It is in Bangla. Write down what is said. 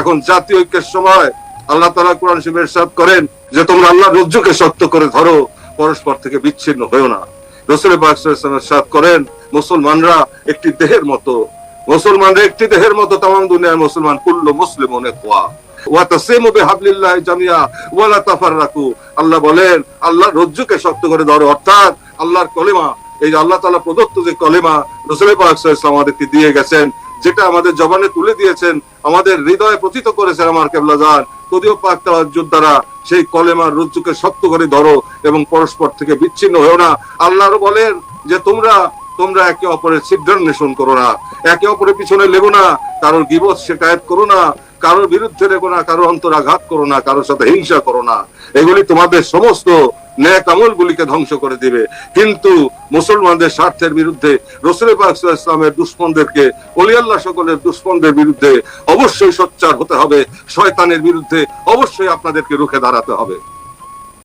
এখন জাতীয় ঐক্যের সময় আল্লাহ তালা কোরআন শিবের এরশাদ করেন যে তোমরা আল্লাহ রজ্জুকে শক্ত করে ধরো, পরস্পর থেকে বিচ্ছিন্ন হয়েও না। রসুল সাদ করেন, মুসলমানরা একটি দেহের মতো, মুসলমানরা একটি দেহের মতো তাম দুনিয়ার মুসলমান, কুল্ল মুসলিম অনেক হওয়া আল্লাহ বলেন আল্লাহ রজ্জুকে শক্ত করে ধরো, অর্থাৎ আল্লাহর কলেমা, এই আল্লাহ তাআলা প্রদত্ত যে কলেমা, রাসূল পাক আমাদেরকে দিয়ে গেছেন যেটা আমাদের জবানে তুলে দিয়েছেন, আমাদের হৃদয়ে প্রথিত করেছেন আমার কেবলাজান তদিও পাক তাওয়াজ্জুদ দ্বারা সেই কলেমার রজ্জুকে শক্ত করে ধরো এবং পরস্পর থেকে বিচ্ছিন্ন হয়েও না। আল্লাহর বলেন যে, তোমরা তোমরা একে অপরের ছিদ্রান্বেষণ করো না। একে অপরের পিছনে লেগো না। কারোর গিবত শেখায়ত করো না। কারোর বিরুদ্ধে লেগো না। কারোর অন্তরাঘাত করো না। কারোর সাথে হিংসা করো না। এগুলি তোমাদের সমস্ত ন্যাক আমল গুলিকে ধ্বংস করে দিবে। কিন্তু মুসলমানদের স্বার্থের বিরুদ্ধে রসুল ইসলামের দুশ্মনদেরকে অলিয়াল্লাহ সকলের দুশ্মনদের বিরুদ্ধে অবশ্যই সোচ্চার হতে হবে। শয়তানের বিরুদ্ধে অবশ্যই আপনাদেরকে রুখে দাঁড়াতে হবে।